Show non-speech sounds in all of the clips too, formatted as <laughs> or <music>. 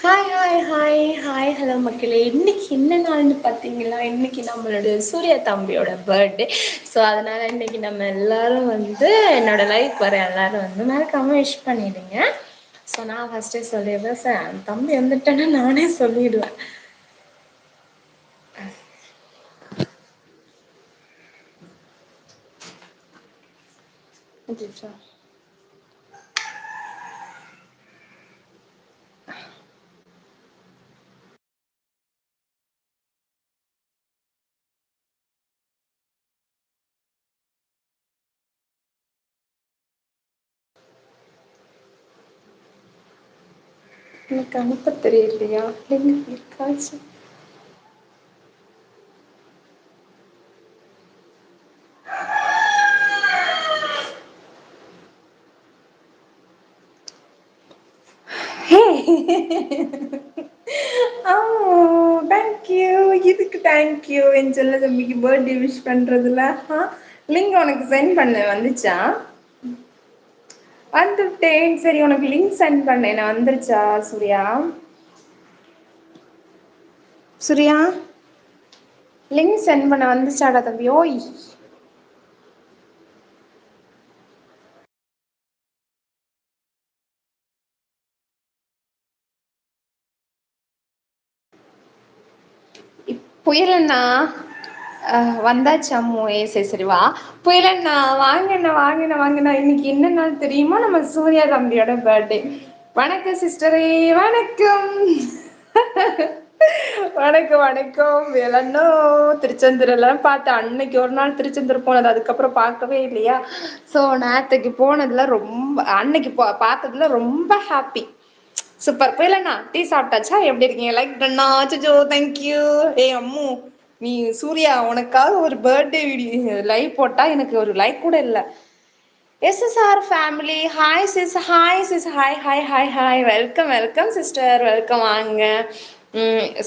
Hi hi hi hi hello மக்களே. இன்னைக்கு என்ன நாள்னு பார்த்தீங்களா? இன்னைக்கு நம்மளோட சூர்யா தம்பியோட பர்த்டே ஸோ அதனால இன்னைக்கு நம்ம எல்லாரும் வந்து என்னோட லைஃப் வர எல்லாரும் வந்து மறக்காம விஷ் பண்ணிடுங்க. ஸோ நான் ஃபஸ்ட்டே சொல்லிடுறேன் சார் தம்பி வந்துட்டேன்னா நானே சொல்லிடுவேன் அச்சச்சோ. எனக்கு அனுப்ப தெரியலையா? எங்க இருக்காச்சு. தேங்க்யூ இதுக்கு தேங்க்யூ என் செல்ல தம்பிக்கு பர்த்டே விஷ் பண்றதுல லிங்க் உனக்கு சென்ட் பண்ண வந்துச்சா? வந்துட்டேன். சரி உனக்கு லிங்க் சென்ட் பண்ணேன். வந்துருச்சா சூர்யா? சூர்யா? லிங்க் சென்ட் பண்ண வந்துச்சாடா தம்பி ஓய் புயலண்ணா. வந்தாச்சு அம்மு ஏ சரி சரி வா. புயலண்ணா வாங்கண்ணா வாங்கண்ணா வாங்கண்ணா. இன்னைக்கு என்ன நாள் தெரியுமா? நம்ம சூர்யா தம்பியோட பர்த்டே வணக்கம் சிஸ்டரே வணக்கம். வணக்கம் வணக்கம். வேலண்ணோ திருச்செந்தூர் எல்லாம் பார்த்தேன் அன்னைக்கு ஒரு நாள் திருச்செந்தூர் போனது. அதுக்கப்புறம் பார்க்கவே இல்லையா? ஸோ நேற்றுக்கு போனதுல ரொம்ப அன்னைக்கு போ பார்த்ததுல ரொம்ப ஹாப்பி சூப்பர் புயலண்ணா டீ சாப்பிட்டாச்சா? எப்படி இருக்கீங்க? லைக் பண்ணா. அச்சோ தேங்க்யூ ஏ அம்மு நீ சூர்யா உனக்காக ஒரு பர்த்டே வீடியோ லைவ் போட்டா எனக்கு ஒரு லைக் கூட இல்லை. SSR family hi sis hi sis hi hi hi hi welcome welcome sister welcome வாங்க.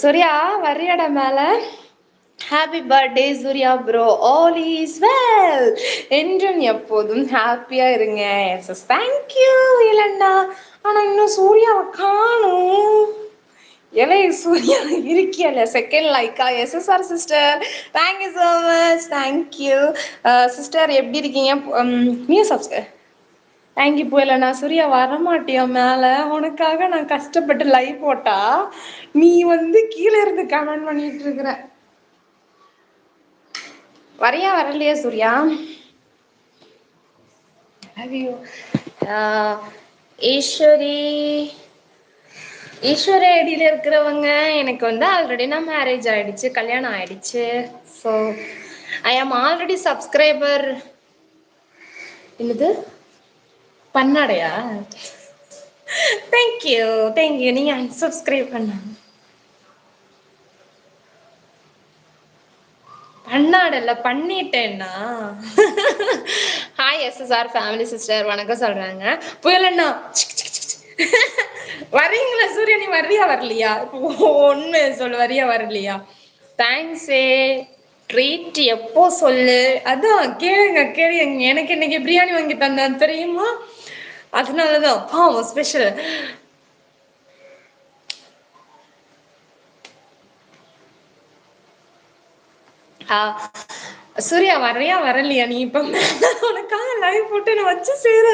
சூர்யா வரியாடா மேல? Happy birthday Surya bro all is well என்றும் எப்போதும் ஹாப்பியா இருங்க. எஸ் தேங்க்யூ இல்லைண்ணா ஆனா இன்னும் சூர்யாவை காணும். ஏலே சூர்யா இருக்கியல second Lyca SSR sister thank you so much thank you sister எப்படி இருக்கீங்க? நியூ சப்ஸ்கிரைப் தேங்க்யூ போயில நான் சூர்யா வரமாட்டியா மேலே? உனக்காக நான் கஷ்டப்பட்டு லைவ் போட்டா நீ வந்து கீழே இருந்து கமெண்ட் பண்ணிட்டு இருக்கிற. வரையா வரலையா சூர்யா? ஐயோ ஈஸ்வரி ஈஸ்வர ஐடியில இருக்கிறவங்க எனக்கு வந்து ஆல்ரெடி நான் மேரேஜ் ஆயிடுச்சு கல்யாணம் ஆயிடுச்சு. ஸோ ஐ ஆம் ஆல்ரெடி சப்ஸ்கிரைபர் என்னது? பண்ணாடையா? தேங்க்யூ தேங்க்யூ நீங்க அன்சப்ஸ்கிரைப் பண்ண. பண்ணாடல பண்ணிட்டேன்னா. ஹாய் எஸ்எஸ்ஆர் ஃபேமிலி சிஸ்டர் வணக்கம் சொல்றாங்க. புயலண்ணா வரீங்களா சூர்யா நீ வர்றியா வரலையா? ஒண்ணு சொல்லு வரியா வரலையா? தேங்க்ஸே ட்ரீட் எப்போ சொல்லு? அதான் கேளுங்க கேளுங்க. எனக்கு இன்னைக்கு பிரியாணி வாங்கி தந்தான் தெரியுமா? அதனாலதான். பாவம் ஸ்பெஷல் ஆஹ் சூர்யா வரையா வரலையா? நீ இப்ப உனக்காக லைவ் போட்டு நான் வச்சு செய்யற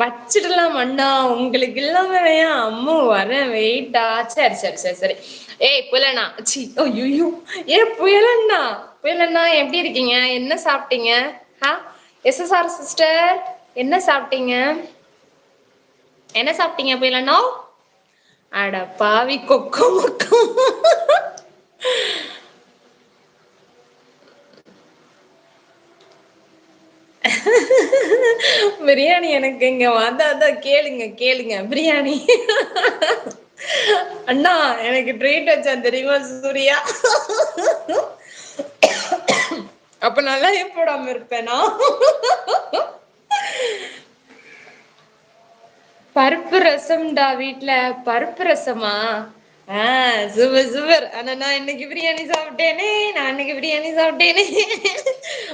வச்சிடலாம் அண்ணா. உங்களுக்கு இல்லாம ஏன் அம்மா வரேன் வெயிட்டா சரி சரி சரி சரி. ஏய் புயலண்ணா. சி ஐயோ ஏ புயலண்ணா. புயலண்ணா எப்படி இருக்கீங்க? என்ன சாப்பிட்டீங்க? ஹா? எஸ்எஸ்ஆர் சிஸ்டர் என்ன சாப்பிட்டீங்க? என்ன சாப்பிட்டீங்க புயலண்ணா? அட பாவி கொக்கோ மக்கோ. பிரியாணி எனக்கு இங்க வந்தாதான் கேளுங்க கேளுங்க. பிரியாணி. அண்ணா எனக்கு ட்ரீட் வச்சான் தெரியுமா சூர்யா? அப்ப நல்லா போடாம இருப்பேனா? பருப்பு ரசம்டா வீட்டுல பருப்பு ரசமா? ஆஹ் சூப்பர் சூப்பர் ஆனா நான் இன்னைக்கு பிரியாணி சாப்பிட்டேனே. நான் இன்னைக்கு பிரியாணி சாப்பிட்டேனே.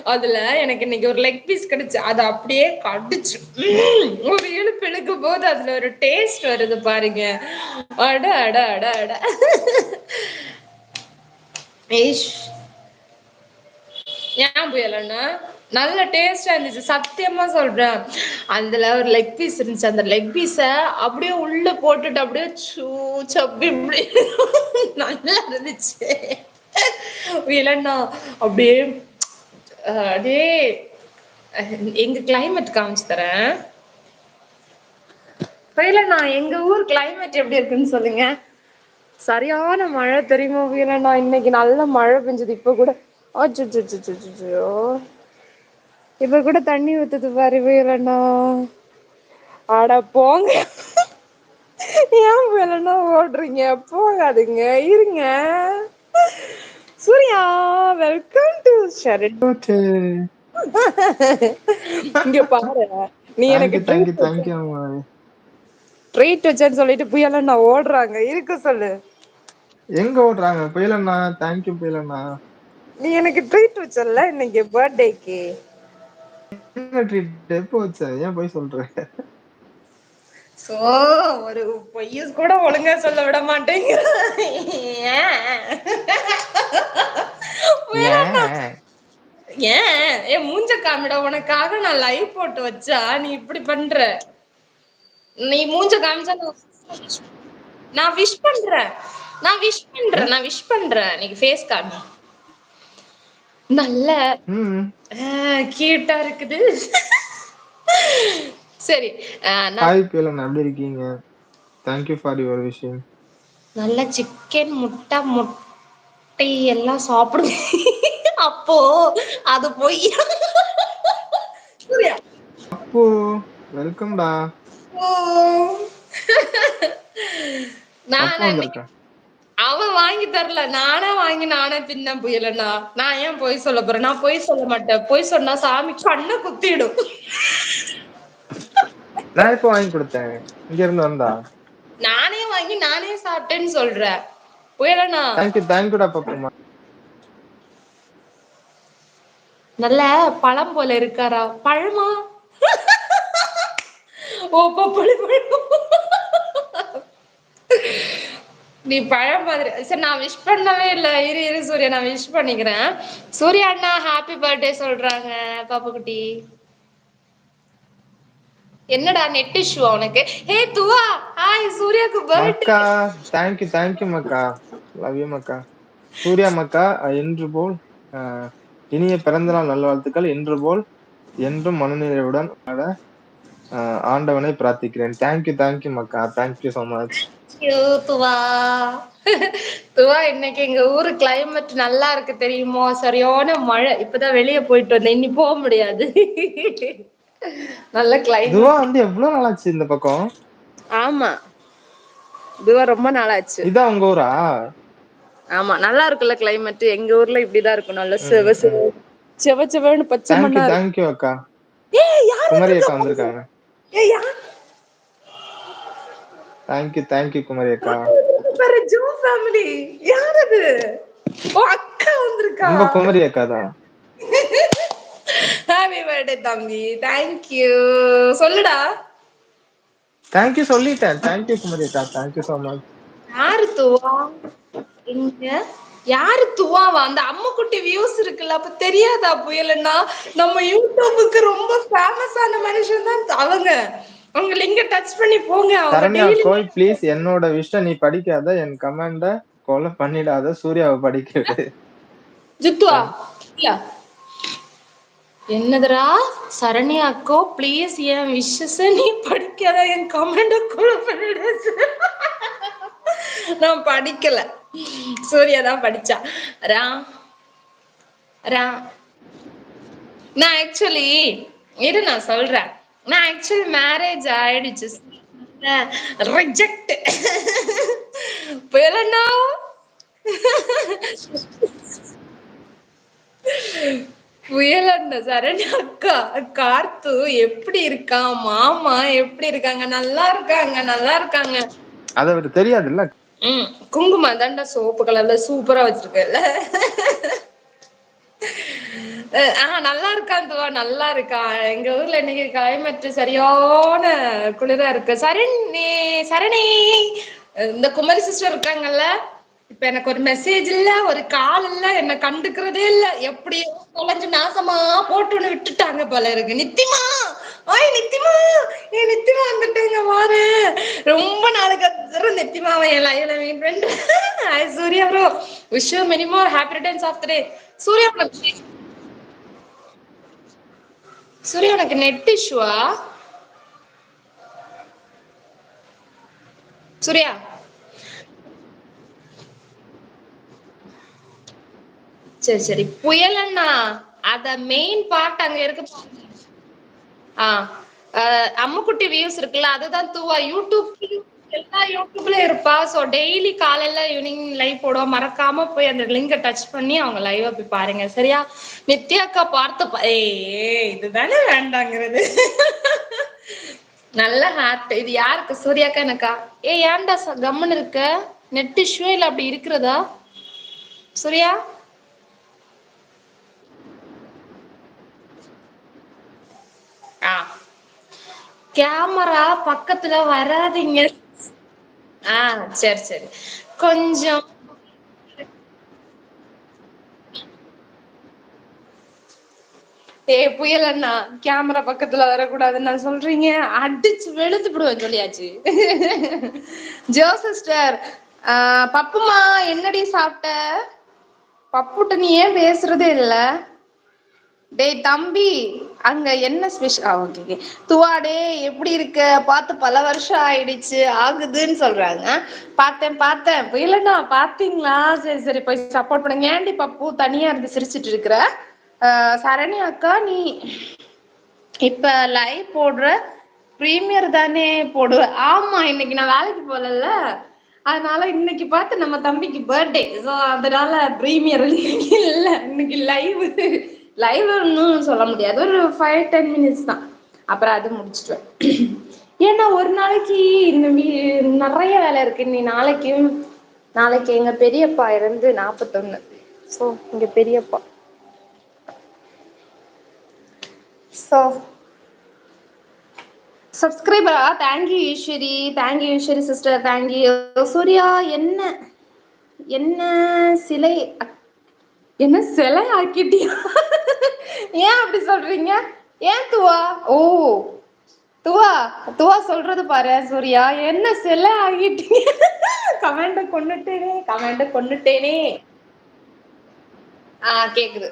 அதுல எனக்கு இன்னைக்கு ஒரு லெக் பீஸ் கிடைச்சு. அத அப்படியே கடிச்சு. ஒரு இழுப்பு இழுக்கும் போது அதுல ஒரு டேஸ்ட் வருது பாருங்க. அட அட அட அட. ஏஷ் ஏன் புயலண்ணா நல்ல டேஸ்டா இருந்துச்சு. சத்தியமா சொல்றேன். அதுல ஒரு லெக் பீஸ் இருந்துச்சு. அந்த லெக் பீஸ அப்படியே உள்ள போட்டுட்டு அப்படியே சூ சப்பி இப்படி. நல்லா இருந்துச்சு. புயலண்ணா அப்படியே அப்படியே எங்க கிளைமேட் காமிச்சு தரேன். புயலண்ணா எங்க ஊர் கிளைமேட் எப்படி இருக்குன்னு சொல்லுங்க. சரியான மழை தெரியுமா புயலண்ணா இன்னைக்கு நல்ல மழை பெஞ்சது. இப்ப கூட அச்சச்சச்சோ இப்ப கூட தண்ணி ஊத்துது பாரு புயலண்ணா அட போங்க. ஏன் புயலண்ணா ஓடுறீங்க? போகாதிங்க. இருங்க. சூர்யா வெல்கம் டு ஷரெட் இங்க பாரு. நீ எனக்கு thank you thank you treat வச்ச தேங்க்யூ ட்ரீட் வச்சேன்னு சொல்லிட்டு புயலண்ணா ஓடுறாங்க. இருக்க சொல்லு. எங்க ஓடுறாங்க? புயலண்ணா தேங்க்யூ புயலண்ணா. நீ எனக்கு ட்ரீட் வச்சல்ல இன்னைக்கு பர்த்டேக்கு ஏன் பொய் சொல்ற? சோ ஒரு பொய்யு கூட ஒழுங்கா சொல்ல விட மாட்டேங்கிற. ஏன்? ஏ மூஞ்ச காமிடா. உனக்காக நான் லைவ் போட்டு வச்சா நீ இப்படி பண்ற? நீ மூஞ்ச காமிச்சா நா நா விஷ் பண்றேன். நா விஷ் பண்றேன். நா விஷ் பண்றேன். நீ ஃபேஸ் காமி. நல்ல கியூட்டா இருக்குது. சரி ஹாய் புயலண்ணா எப்படி இருக்கீங்க? தேங்க்யூ ஃபார் யுவர் விஷயம் நல்ல சிக்கன் முட்ட முட்டை எல்லாம் சாப்பிடு. அப்போ அது சூர்யா. அப்பு வெல்கம்டா நான் அவன் வாங்கி தரல. நானா வாங்கி நானே தின்ன புயலண்ணா. நான் ஏன் பொய் சொல்ல போறேன்? நான் பொய் சொல்ல மாட்டேன். பொய் சொன்னா சாமி கண்ணை குத்திடும். நான் எப்போ வாங்கி கொடுத்தேன்? இங்க இருந்து வந்தா? நானே வாங்கி நானே சாப்பிட்டேன்னு சொல்றேன் புயலண்ணா. தேங்க்யூ தேங்க்யூடா பப்புமா. நல்ல பழம் போல இருக்காரா. பழமா? ஓ பப்பளி பழம். நீ பழம் மாதிரி சரி நான் விஷ் பண்ணவே இல்லை. இரு இரு சூர்யா நான் விஷ் பண்ணிக்கிறேன். சூர்யா அண்ணா ஹாப்பி பர்த்டே சொல்றாங்க பாப்பு குட்டி. என்னடா நெட் இஷ்யூ உனக்கு? ஹே துவா ஹாய் சூர்யாக்கு பர்த்டே மக்கா தேங்க்யூ தேங்க்யூ மக்கா. லவ் யூ மக்கா. சூர்யா மக்கா என்று போல் இனிய பிறந்தநாள் நல்வாழ்த்துக்கள். என்று போல் என்றும் மனநிறைவுடன் ஆண்டவனை பிரார்த்திக்கிறேன். Thank you thank you Mecca. Thank you so much Dua. Dua இன்னைக்கு எங்க ஊரு கிளைமேட் நல்லா இருக்கு தெரியுமா? சரியான மழை. இப்பதான் வெளிய போயிட்டு வந்தேன். இனி போக முடியாது. நல்ல துவா கிளைமேட் வந்து எவ்வளவு நாளாச்சு இந்த பக்கம்? ஆமா. துவா ரொம்ப நாளாச்சு. இதான் உங்க ஊரா? ஆமா நல்லா இருக்குல்ல கிளைமேட் எங்க ஊர்ல இப்படிதான் இருக்கும். நல்ல செவ செவ. செவ செவன்னு பச்சை மண்ணா தேங்க்யூ அக்கா. ஏய் யார் வந்திருக்காங்க. ஏய் யார்? தேங்க்யூ தேங்க்யூ குமரி அக்கா. பாரு ஜோ ஃபேமிலி யார் அது? ஓ அக்கா வந்திருக்கா. நம்ம குமரி அக்கா தான். ஹாப்பி பர்த்டே தம்பி. தேங்க் யூ சொல்லுடா. தேங்க்யூ சொல்லிட்டேன். தேங்க்யூ குமரி அக்கா. தேங்க்யூ so மச் யாரு துவா? எங்க யாரு துவாவா? அந்த அம்முக்குட்டி வியூஸ் இருக்குல்ல அப்ப தெரியாதா புயலன்னா? நம்ம யூடியூபுக்கு ரொம்ப ஃபேமஸான மனுஷன் தான் அவங்க. அவங்க லிங்க டச் பண்ணி போங்க சரண்யா கோய் ப்ளீஸ் என்னோட விஷ நீ படிக்காத என் கமெண்ட கொலை பண்ணிடாத சூர்யாவை படிக்க விடு ஜித்துவா இல்ல. என்னதுடா? சரண்யா அக்கோ ப்ளீஸ் என் விஷஸ் நீ படிக்காத என் கமெண்ட் கூட பண்ணிடு. நான் படிக்கல. சூர்யா தான் படிச்சா. ரா ரா. நான் ஆக்சுவலி இரு நான் சொல்றேன். நான் ஆக்சுவலி மேரேஜ் ஆயிடுச்சு. ரிஜெக்ட் புயலண்ணா புயலண்ணா சரண் அக்கா கார்த்து எப்படி இருக்கான் மாமா எப்படி இருக்காங்க? நல்லா இருக்காங்க நல்லா இருக்காங்க. அத அவருக்கு தெரியாதுல்ல? ம் குங்குமம் தான்டா சோப்பு கலர்ல சூப்பரா வச்சிருக்கல ஆஹ் நல்லா இருக்கான் துவா நல்லா இருக்கா? எங்க ஊர்ல இன்னைக்கு கிளைமேட் சரியான குளிரா இருக்கு. சரண். சரணி இந்த குமரி சிஸ்டர் இருக்காங்கல்ல? இப்ப எனக்கு ஒரு மெசேஜ் இல்ல ஒரு கால் இல்ல என்ன கண்டுக்கிறதே இல்ல. எப்படியோ தொலைஞ்சு நாசமா போட்டுன்னு விட்டுட்டாங்க போல இருக்கு. நித்திமா! ஓய் நித்திமா! ஏ நித்திமா வந்துட்டேங்க பாரு ரொம்ப நாளுக்கு அப்புறம் நித்திமாவ என் லைவ்ல மீட் பண்றேன் I Surya bro wish you many more happy returns of the day Surya Surya உனக்கு நெட் இஷ்யூவா சூர்யா? சரி சரி. புயலண்ணா அத மெயின் பார்ட் அங்க இருக்கு பாருங்க. அம்முக்குட்டி வியூஸ் இருக்குல்ல அதுதான் தூவா. யூடியூப் எல்லா யூடியூப்லயும் இருப்பா. சோ டெய்லி காலையில ஈவினிங் லைவ் போடுவா. மறக்காம போய் அந்த லிங்க டச் பண்ணி அவங்க லைவ் போய் பாருங்க. சரியா? நித்யாக்கா பார்த்து ஏ இதுதானே வேண்டாங்கிறது. நல்ல ஹார்ட் இது யாருக்கு? சூர்யாக்கா எனக்கா? ஏ ஏன்டா கம்முன்னு இருக்க? நெட் இஷ்யூ இல்ல அப்படி இருக்கிறதா? சூர்யா? கேமரா பக்கத்துல வராதிங்க. ஆ சரி சரி. கொஞ்சம். ஏ புயல் அண்ணா. கேமரா பக்கத்துல வரக்கூடாதுன்னு நான் சொல்றீங்க. அடிச்சு வெளுத்துப்புடுவேன் சொல்லியாச்சு. ஜோ சிஸ்டர் பப்புமா என்னடி சாப்பிட்ட? பப்புட்ட நீ ஏன் பேசுறதே இல்ல? டேய் தம்பி. அங்க என்ன ஸ்பெஷல் ஓகே துவாடே எப்படி இருக்க? பார்த்து பல வருஷம் ஆயிடுச்சு. ஆகுதுன்னு சொல்றாங்க. பார்த்தேன் பார்த்தேன். இல்லைண்ணா பாத்தீங்களா சரி சரி போய் சப்போர்ட் பண்ணுங்க. ஏன்டி பப்பு தனியா இருந்து சிரிச்சிட்டு இருக்கிற? சரணி அக்கா நீ இப்ப லைவ் போடுற ப்ரீமியர் தானே போடுவ. ஆமா இன்னைக்கு நான் வேலைக்கு போகல அதனால இன்னைக்கு பார்த்து நம்ம தம்பிக்கு பர்த்டே ஸோ அதனால ப்ரீமியர் இல்லை. இன்னைக்கு லைவு லைவ்ன்னு சொல்ல முடியாது. ஒரு ஃபைவ் டென் மினிட்ஸ் தான். அப்புறம் அது முடிச்சுடுவேன். ஏன்னா ஒரு நாளைக்கு இந்த நிறைய வேலை இருக்கு. நீ நாளைக்கும் நாளைக்கு எங்க பெரியப்பா இருந்து நாப்பத்தொன்னு. ஸோ இங்க பெரியப்பா. So சப்ஸ்கிரைபரா thank you Eswari thank you Eswari sister thank you Surya என்ன என்ன சிலை என்ன சிலை ஆக்கிட்டியா? ஏன் அப்படி சொல்றீங்க? ஏன் துவா? ஓ துவா துவா சொல்றது பாரு சூர்யா. என்ன சிலை ஆகிட்டீங்க கமெண்ட கொன்னுட்டேனே கமெண்ட கொன்னுட்டேனே. ஆ கேக்குது.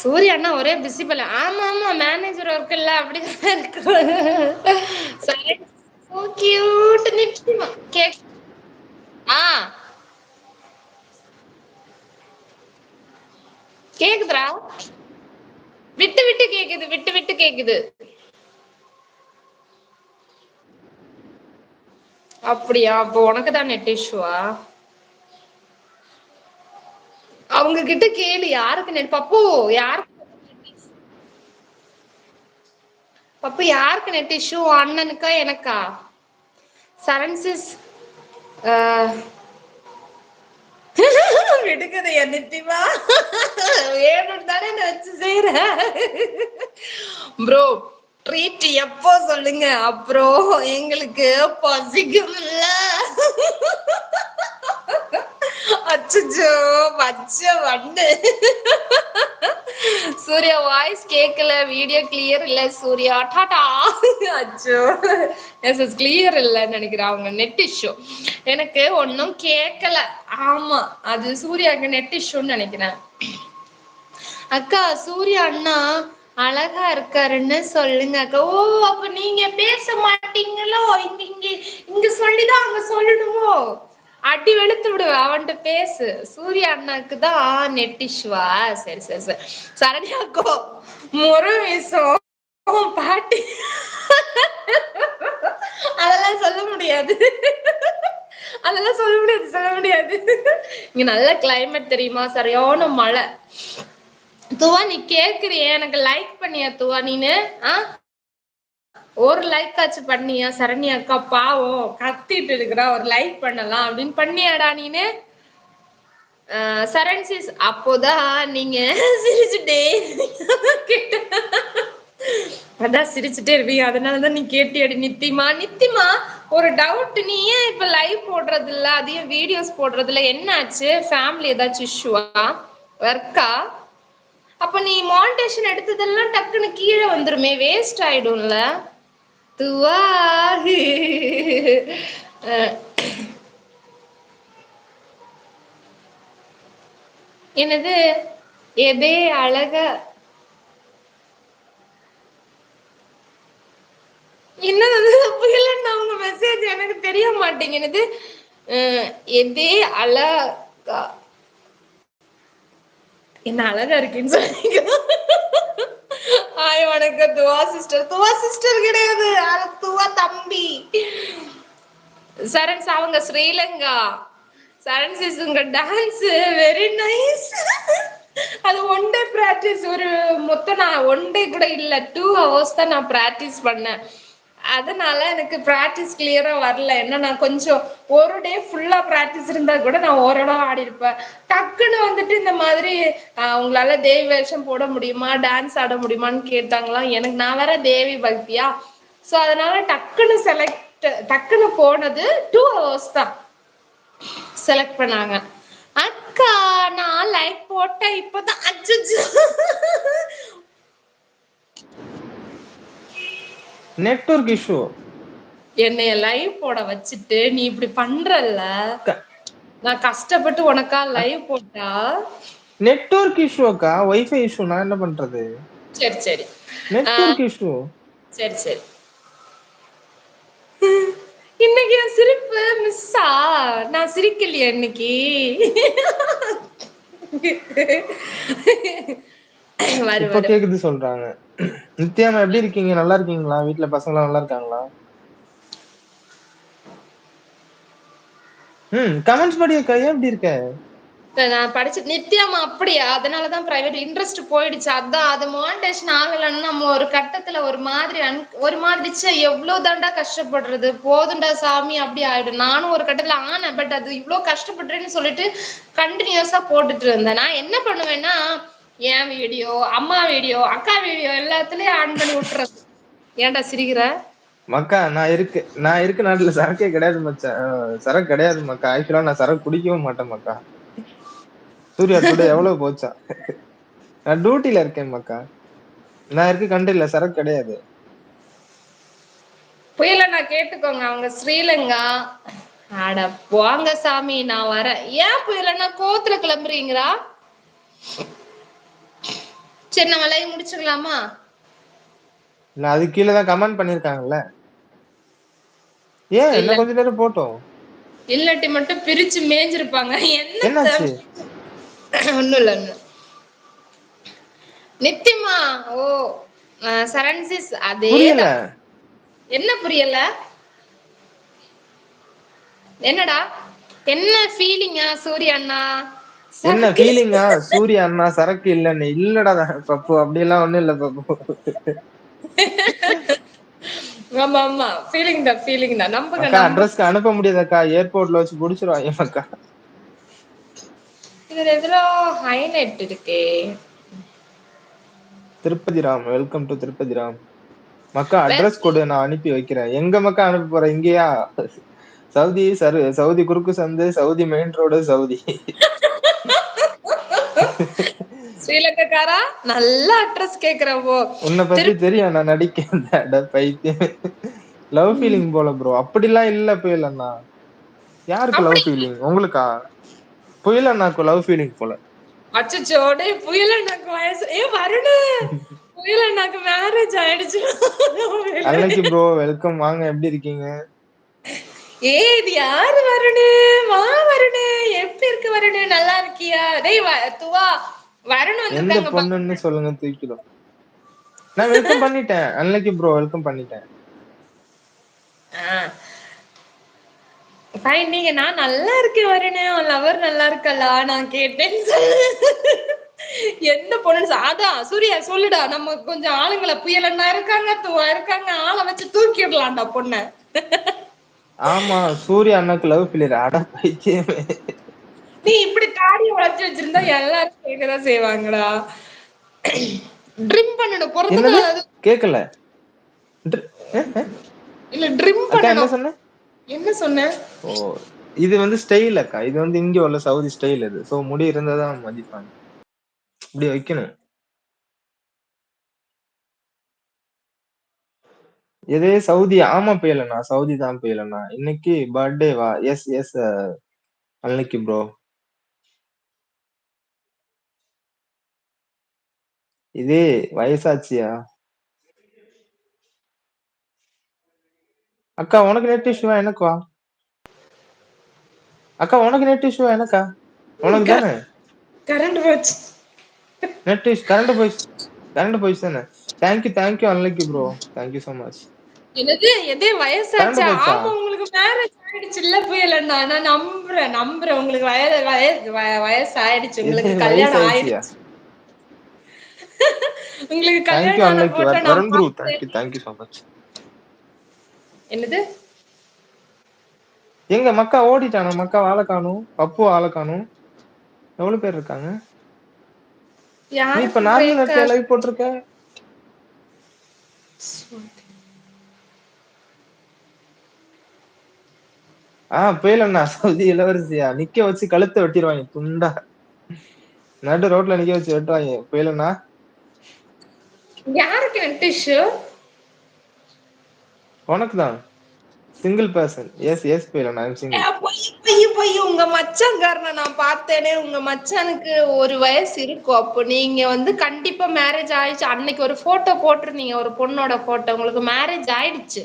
சூர்யா அண்ணா ஒரே பிஸி போல. ஆமா ஆமா மேனேஜர் ஒர்க் இல்ல அப்படிதான் இருக்கு. சோ கியூட் நிச்சயமா. கேக் ஆ. கேக்குதுறா விட்டு விட்டு கேக்குது விட்டு விட்டு கேக்குது. அப்படியா? அப்போ உனக்கு தான் நெட் இஷ்யூவா அவங்ககிட்ட கேளு யாருக்கு நெட் பப்பு யாருக்கு பப்பு யாருக்கு நெட் இஷ்யூ அண்ணனுக்கா எனக்கா? சரண் சிஸ் ஆ. விடுகதையா நித்திமா? வேணும்னு தானே என்ன வச்சு செய்ற ப்ரோ ட்ரீட் எப்போ சொல்லுங்க? அப்புறம் எங்களுக்கு பசிக்கும்ல அச்சச்சோ பச்ச வண்டு சூர்யா வாய்ஸ் கேக்கல வீடியோ கிளியர் இல்ல சூர்யா. டாடா. அச்சோ. எஸ் எஸ் கிளியர் இல்லன்னு நினைக்கிறேன் அவங்க நெட் இஷ்யூ எனக்கு ஒன்னும் கேட்கல ஆமா அது சூர்யாக்கு நெட் இஷ்யூன்னு நினைக்கிறேன். அக்கா சூர்யா அண்ணா அழகா இருக்காருன்னு சொல்லுங்க அக்கா. ஓ அப்ப நீங்க பேச மாட்டீங்களோ? இங்க இங்க இங்க சொல்லிதான் அங்க சொல்லணுமோ? அடி வெளுத்து விடுவ அவன்கிட்ட பேசு. சூரிய அண்ணாக்கு தான் நெட் இஷ்யூவா சரி சரி. சரி சரண்யாக்கோ மொற வீசும் பாட்டி. அதெல்லாம் சொல்ல முடியாது. அதெல்லாம் சொல்ல முடியாது சொல்ல முடியாது. இங்க நல்ல கிளைமேட் தெரியுமா? சரியான மழை. துவா நீ கேக்குறிய? எனக்கு லைக் பண்ணியா துவா நீனு? ஆஹ் ஒரு லைக் ஆச்சு பண்ணியா சரண்யா அக்கா பாவம் கத்திட்டு இருக்கிறா ஒரு லைக் பண்ணலாம் அப்படின்னு பண்ணியாடா நீனு. சரண் சிஸ் அப்போதான் நீங்க சிரிச்சுட்டே அதான் சிரிச்சுட்டே இருப்பீங்க. அதனாலதான் நீ கேட்டியாடி நித்திமா நித்திமா ஒரு டவுட் நீ ஏன் இப்ப லைவ் போடுறது இல்ல அதையும் வீடியோஸ் போடுறதுல என்ன ஆச்சு ஃபேமிலி ஏதாச்சும் இஷ்யூவா ஒர்க்கா அப்ப நீ மானிட்டேஷன் எடுத்ததெல்லாம் டக்குன்னு கீழே வந்துருமே வேஸ்ட் ஆயிடும்ல. துவா அஹ் என்னது? எதே அழகா. என்னது புரியலன்னா உங்க மெசேஜ் எனக்கு தெரிய மாட்டேங்கிறது அஹ் எதே அழகா. என்ன அழகா இருக்குன்னு சொன்னீங்க ஹாய் வணக்கம். துவா சிஸ்டர் துவா சிஸ்டர் கிடையாது. அது துவா தம்பி. சரண் அவங்க ஸ்ரீலங்கா. சரண் சிஸ் உங்க டான்ஸ் வெரி நைஸ் அது ஒன் டே பிராக்டிஸ் ஒரு மொத்தம் நான் ஒன் டே கூட இல்ல. டூ ஹவர்ஸ் தான் நான் பிராக்டிஸ் பண்ணேன். அதனால எனக்கு பிராக்டிஸ் கிளியரா வரல. என்ன நான் கொஞ்சம் ஒரு டே ஃபுல்லா பிராக்டிஸ் இருந்தா கூட நான் ஓரளவு ஆடி இருப்பேன். டக்குன்னு வந்துட்டு இந்த மாதிரி உங்களால தேவி வேஷம் போட முடியுமா? டான்ஸ் ஆட முடியுமான்னு கேட்டாங்களாம் எனக்கு நான் வேற தேவி பக்தியா? சோ அதனால டக்குன்னு செலக்ட் டக்குன்னு போனது டூ ஹவர்ஸ் தான். செலக்ட் பண்ணாங்க. அக்கா நான் லைக் போட்டேன். இப்பதான் அச்சு நெட்வொர்க் இஷ்யூ என்னைய லைவ் போட வச்சுட்டு நீ இப்படி பண்றல்ல? நான் கஷ்டப்பட்டு உனக்கா லைவ் போட்டா? நெட்வொர்க் இஷ்யூ அக்கா. வைஃபை இஷ்யூ நான் என்ன பண்றது? சரி சரி. நெட்வொர்க் இஷ்யூ சரி சரி. இன்னைக்கு என் சிரிப்பு மிஸ்ஸா நான் சிரிக்கலையா இன்னைக்கு. வரு இப்ப வரு கேக்குது சொல்றாங்க. நித்யாமா எப்படி இருக்கீங்க? நல்லா இருக்கீங்களா? வீட்டுல பசங்க நல்லா இருக்காங்களா? ம் கமெண்ட்ஸ் படி அக்கா. ஏன் இப்படி இருக்க? நான் படிச்சு நித்யாமா அப்படியா? அதனாலதான் பிரைவேட் இன்ட்ரெஸ்ட் போயிடுச்சு. அதான் அது மானிட்டேஷன் ஆகலைன்னு நம்ம ஒரு கட்டத்துல ஒரு மாதிரி அன் ஒரு மாதிரி எவ்வளவு தாண்டா கஷ்டப்படுறது? போதுண்டா சாமி அப்படி ஆயிடும். நானும் ஒரு கட்டத்துல ஆனேன். பட் அது இவ்வளவு கஷ்டப்படுறேன்னு சொல்லிட்டு கண்டினியூஸா போட்டுட்டு இருந்தேன். நான் என்ன பண்ணுவேன்னா என் வீடியோ அம்மா வீடியோ அக்கா வீடியோ எல்லாத்துலயும் ஆன் பண்ணி விட்டுறது ஏன்டா சிரிக்கிற? மக்கா நான் இருக்கு நான் இருக்க நாட்டுல சரக்கே கிடையாது மச்சான் சரக்கு கிடையாது மக்கா. ஆக்சுவலா நான் சரக்கு குடிக்கவும் மாட்டேன் மக்கா. சூர்யா டுடே எவ்வளவு போச்சா? நான் டியூட்டில இருக்கேன் மக்கா. நான் இருக்க கண்ட்ரில சரக்கு கிடையாது. புயலண்ணா கேட்டுக்கோங்க. அவங்க ஸ்ரீலங்கா. அட போங்க சாமி நான் வரேன். ஏன் புயலண்ணா கோத்துல கிளம்புறீங்களா? சரி நம்ம லைவ் முடிச்சுக்கலாமா இல்ல அது கீழே தான் கமெண்ட் பண்ணிருக்காங்கல்ல ஏன் என்ன கொஞ்ச நேரம் போட்டோம். இல்லாட்டி மட்டும் பிரிச்சு மேய்ஞ்சிருப்பாங்க என்ன ஒண்ணும் இல்ல. நித்திமா ஓ சரண்சிஸ் அதே என்ன புரியல? என்னடா? என்ன ஃபீலிங்கா சூர்யா அண்ணா? என்ன ஃபீலிங்கா சூர்யா அண்ணா சரக்கு இல்லன்னு. இல்லடா பப்பு அப்படி எல்லாம் ஒண்ணும் இல்ல பப்பு. ஆமா ஆமா. ஃபீலிங் தான் ஃபீலிங் தான். நம்புங்க அக்கா. அட்ரஸ்க்கு அனுப்ப முடியாதக்கா ஏர்போர்ட்ல வச்சு புடிச்சிருவாங்க அக்கா. இதுல எதுல ஹைலைட் இருக்கே. Tirupati Ram welcome to Tirupati Ram. Mecca address கொடு நான் அனுப்பி வைக்கிறேன். எங்க மக்கா அனுப்ப போறேன் இங்கேயா? சவுதி சரு சவுதி குறுக்கு சந்து சவுதி மெயின் ரோடு சவுதி. ஸ்ரீலங்காரா நல்ல அட்ரஸ் கேக்குறப்போ உன்னை பத்தி தெரியும் நான் நடிக்க பைத்தியம். லவ் ஃபீலிங் போல ப்ரோ அப்படிலாம் இல்ல புயல் அண்ணா யாருக்கு லவ் ஃபீலிங் உங்களுக்கா? புயல் அண்ணாக்கு லவ் ஃபீலிங் போல. அச்சச்சோ டேய் புயல் அண்ணாக்கு வயசு ஏ வருணு புயல் அண்ணாக்கு மேரேஜ் ஆயிடுச்சு. அன்னைக்கு ப்ரோ வெல்கம் வாங்க எப்படி இருக்கீங்க? ஏய் இது யாரு வருணு? வா வருணு. எப்படி இருக்கு வருணு? நல்லா இருக்கியா? டேய் துவா. வருண் வந்திருக்காங்க பா- பொண்ணுன்னு சொல்லுங்க தூக்கிடும் நான் வெல்கம் பண்ணிட்டேன். அன்னைக்கு ப்ரோ வெல்கம் பண்ணிட்டேன். ஃபைன் நீங்க நான் நல்லா இருக்கேன் வருணு. உன் லவர் நல்லா இருக்கலா? நான் கேட்டேன்னு சொல்லு எந்த பொண்ணுன்னு அதான் சூர்யா சொல்லுடா. நம்ம கொஞ்சம் ஆளுங்கள புயலண்ணா இருக்காங்க துவா இருக்காங்க. ஆள வச்சு தூக்கிடலான்டா பொண்ண. ஆமா சூர்யா அண்ணாக்கு லவ் ஃபெயிலியர் அட பைத்தியமே. நீ இப்படி தாடிய வளச்சு வச்சிருந்தா எல்லாரும் கேக்கதான் செய்வாங்கடா. ட்ரிம் பண்ணணும் பொறந்தது கேக்கல. இல்ல ட்ரிம் அக்கா என்ன சொன்ன? என்ன சொன்ன? ஓ இது வந்து ஸ்டைல் அக்கா. இது வந்து இங்க உள்ள சவுதி ஸ்டைல் இது. சோ முடி இருந்தாதான் மதிப்பாங்க. இப்டி வைக்கணும். எது சவுதியா ஆமா பிரியலண்ணா சவுதி தான் பிரியலண்ணா இன்னைக்கு பர்த்டே வா? எஸ் எஸ் அன்னைக்கு ப்ரோ இது வயசாச்சியா? அக்கா உனக்கு நெட் இஷ்யூவா எனக்கா? அக்கா உனக்கு நெட் இஷ்யூவா எனக்கா? உனக்கு தானே? கரண்ட் போச்சு. நெட் இஷ் கரண்ட் போயிச்சு கரண்ட் போயிச்சு தானே? Thank you thank you unlucky bro thank you so much என்னது? எதே வயசாச்சா? ஆமா உங்களுக்கு மேரேஜ் ஆயிடுச்சுல்ல புயலண்ணா நான் நம்புறேன் நம்புறேன். உங்களுக்கு வய வய வயசு ஆயிடுச்சு <laughs> உங்களுக்கு வயசு கல்யாணம் ஆயிடுச்சு. உங்களுக்கு கல்யாணம் போட்டோ நான் என்னது? எங்க மக்கா ஓடிட்டானா? மக்கா ஆள காணும் பப்பு ஆள காணும். எவ்வளவு பேர் இருக்காங்க? இப்ப நார்மல் லைவ் போட்டிருக்க? ஆ புயலண்ணா சவுதி இளவரசியா? நிக்க வச்சு கழுத்த வெட்டிருவாங்க துண்டா நடு ரோட்ல நிக்க வச்சு வெட்டுவாங்க. புயலண்ணா யாருக்கு இஷ்யூ உனக்கு தான் சிங்கிள் பர்சன் எஸ் எஸ் புயலண்ணா ஐ அம் சிங்கிள் பொய் பொய் உங்க மச்சாங்காரன நான் பார்த்தேனே. உங்க மச்சானுக்கு ஒரு வயசு இருக்கும். அப்போ நீங்க வந்து கண்டிப்பா மேரேஜ் ஆயிடுச்சு. அன்னைக்கு ஒரு போட்டோ போட்டிருந்தீங்க. ஒரு பொண்ணோட போட்டோ உங்களுக்கு மேரேஜ் ஆயிடுச்சு.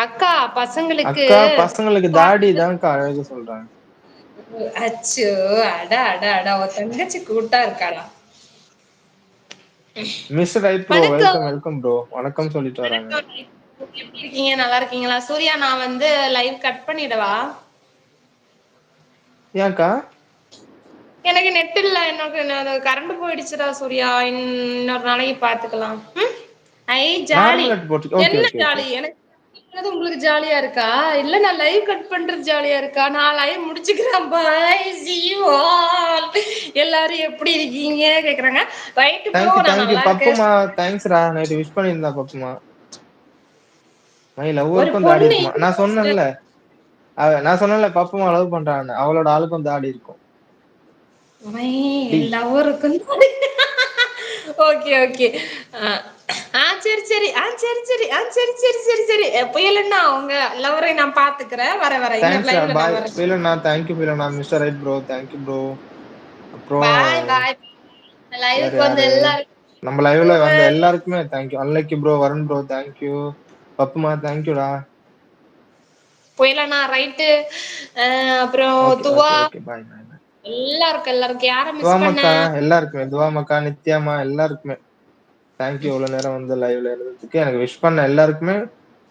அக்கா பசங்களுக்கு அக்கா பசங்களுக்கு தாடி தான்க்கா அழகு சொல்றாங்க. அச்சோ அடா அடா அடா உன் தங்கச்சி கூட்டா இருக்காடா mister right bro welcome welcome bro வணக்கம் சொல்லிட்டு வராங்க. எப்படி இருக்கீங்க? நல்லா இருக்கீங்களா? சூர்யா நான் வந்து லைவ் கட் பண்ணிடவா? ஏன்க்கா? எனக்கு நெட் இல்ல. எனக்கு கரண்ட் போயிடுச்சுடா சூர்யா. இன்னொரு நாளைக்கு பாத்துக்கலாம். ஐ ஜாலி. என்ன ஜாலி? எனக்கு து உங்களுக்கு ஜாலியா இருக்கா? இல்ல நான் லைவ் கட் பண்றது ஜாலியா இருக்கா? நான் லைவ் முடிச்சுக்கிறேன் பாய் சி ஆல் எல்லாரும் எப்படி இருக்கீங்க? கேக்குறாங்க. ரைட்டு ப்ரோ நான் நல்லா பப்புமா தேங்க்ஸ்ரா நைட்டு விஷ் பண்ணியிருந்தா பப்புமா. மை ஒரு லவ்வருக்கும் தாடி இருக்குமா? நான் சொன்னேன்ல. நான் சொன்னேன்ல பப்புமா லவ் பண்றான்னு. அவளோட ஆளுக்கும் தாடி இருக்கும். மை டி லவ்வருக்கும் தாடி. <laughs> ஓகே ஓகே ஆ சரி சரி. ஆ சரி சரி. ஆ சரி சரி சரி சரி. புயலன்னா உங்க லவ்வரை நான் பாத்துக் கறேன் வரேன் வரேன் இன்னொரு தேங்க்ஸ்ரா லைவ்ல நான் பாய் புயலண்ணா thank you புயலண்ணா. Mister right bro thank you bro அப்புறம் பாய் பாய் லைவுக்கு வந்த யாரு? நம்ம லைவ்ல வந்த எல்லாருக்கும் எல்லாருக்குமே thank you unlucky bro Varun bro thank you பப்புமா தேங்க்யூடா புயலண்ணா ரைட்டு அப்புறம் துவா. எல்லாருக்கும் எல்லாருக்கும். யார மிஸ் பண்ண மக்கா எல்லாருக்குமே. துவா மக்கா நித்யாமா எல்லாருக்குமே. தேங்க்யூ இவ்வளவு நேரம் வந்து லைவ்ல இருந்ததுக்கு எனக்கு விஷ் பண்ண எல்லாருக்குமே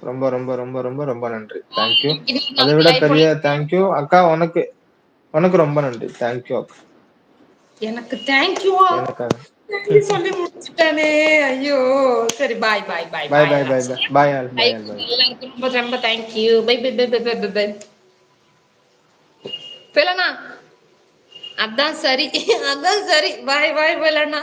ரொம்ப ரொம்ப ரொம்ப ரொம்ப ரொம்ப நன்றி. தேங்க்யூ அதை விட பெரிய போனீங்க தேங்க்யூ அக்கா உனக்கு உனக்கு ரொம்ப நன்றி. தேங்க்யூ அக்கா. எனக்கு தேங்க்யூ சொல்லி முடிச்சுட்டானே. ஐயோ. சரி பாய் பாய் பாய் பாய் பாய் பாய் பாய் பாய் பாய் எல்லாருக்கும் ரொம்ப ரொம்ப thank you bye bye bye bye bye bye வேலண்ணா அதான் சரி. அதான் சரி. பாய் பாய் வேலண்ணா